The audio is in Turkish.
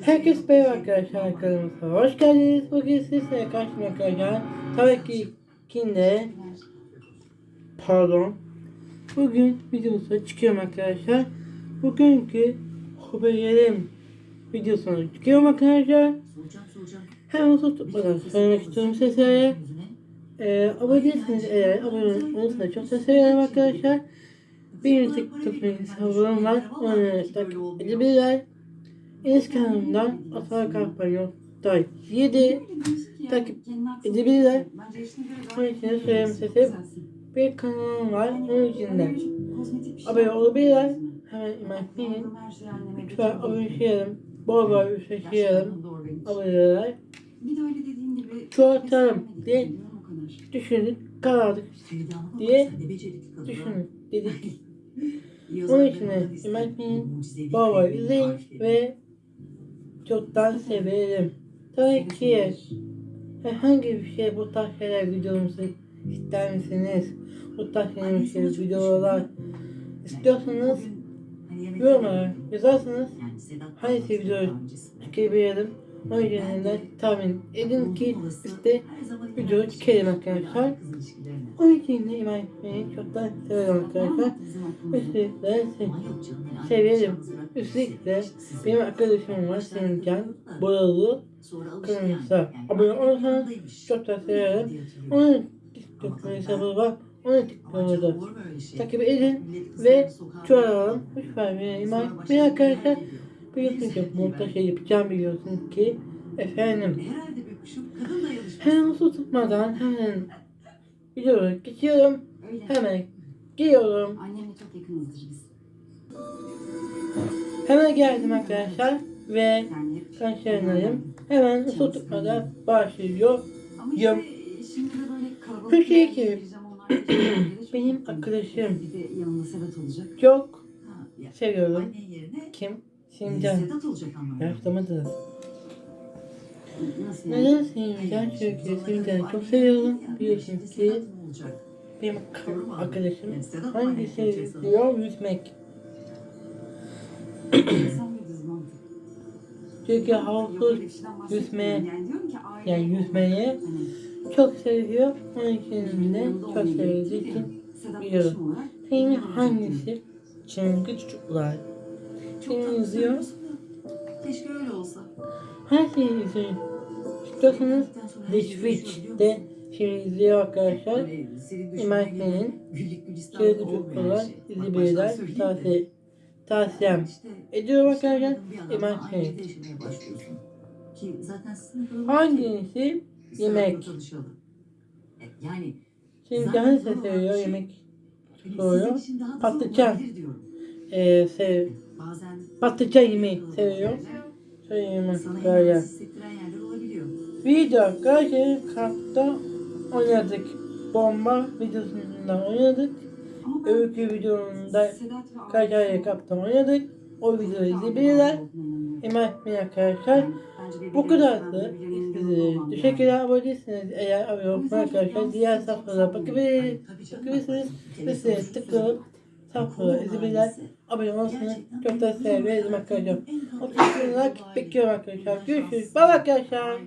Herkes merhaba arkadaşlar kanalımıza hoş geldiniz. Bugün sizlere karşımda arkadaşlar tabii ki kinde pardon bugün videomuza çıkıyorum arkadaşlar. Bugünkü haberlerim videosuna çıkıyorum arkadaşlar. Hemen tutmadan söylemek istiyorum sizlere. Ee, abone değilseniz eğer abone olursanız çok sevinirim arkadaşlar. Bir TikTok hesabım var. Onu takip edebilirler. Instagram'dan Atar Kampanyot'ta 7 takip edebilirler. De söyleyeyim size bir kanalım var. Onun için de abone olabilirler. Hemen imetmeyin. Lütfen abone şeylerim. Bol bol üstleşelim. Aboneler. Çoğaltalım diye düşündük. Karardık diye düşünün dedik. Onun için de imetmeyin. Bol bol izleyin ve çoktan severim. Tabii ki herhangi bir şey bu tarz şeyler videomuzu ister misiniz? Bu tarz şeyler videolar istiyorsanız yorumlara yazarsanız hangisi video çekebilirim. O yüzden de tahmin edin ki işte video çekelim arkadaşlar. O yüzden de iman etmeyi çoktan severim arkadaşlar. Üstelikle se- severim. Üstelikle benim arkadaşım var Sincan Boyalı kanalımıza abone olursanız çok da severim. Onun TikTok hesabı var. Onun TikTok'unu da takip edin ve çoğalalım. Lütfen beni iman etmeyin arkadaşlar. Biliyorsunuz ki montaj şey yapacağım biliyorsunuz ki. Efendim hemen su tutmadan hemen videoya geçiyorum. Hemen geliyorum. Annemle çok yakınızdır biz. Hemen geldim arkadaşlar ve Yani kanşerlerim hemen su tutmadan başlıyor. Kalabalık Peki ki, benim arkadaşım. Çok seviyorum. Kim? Nasıl yani? Neden Sincan? Çünkü Sincan'ı çok seviyorum. Biliyorsunuz ki benim arkadaşım anne sana? diyor yüzmek. Çünkü havuzsuz yüzmeye Yani yüzmeyi Hani çok seviyor. Onun için de çok sevdiği için biliyorum. Senin hangisi? Çünkü çocuklar. Söylüyorsun da, Keşke öyle olsa. Her şeyi izleyin. Her The şey Switch'te şimdi izliyor arkadaşlar. Şey. Bak izleyebilirler. baştan söyleyeyim de. Tavsiye, tavsiyem ediyorum arkadaşlar. sizin kadar Hangisi yemek? E, Yani Şimdi hangisi olan seviyor şey- yemek? hani Soruyor. Patlıcan. Ee, sev, Bazen patlıcan yemeği seviyor. Söyleyeyim sana böyle. Video karşı kampta oynadık. Bomba videosunda oynadık. Öykü videomunda Sedat ve karşı ailesi- kapta oynadık. O videoyu izleyebilirler. İman etmeyin arkadaşlar. Bu kadardı. Size teşekkürler. Abone değilseniz eğer abone olmayı arkadaşlar diğer sayfalara bakabilir- bakabilirsiniz. Ve size tıklayıp sayfalara izleyebilirler. Abone olursanız çok da sevinirim arkadaşlar. O like bekliyorum arkadaşlar. Görüşürüz. Bye arkadaşlar.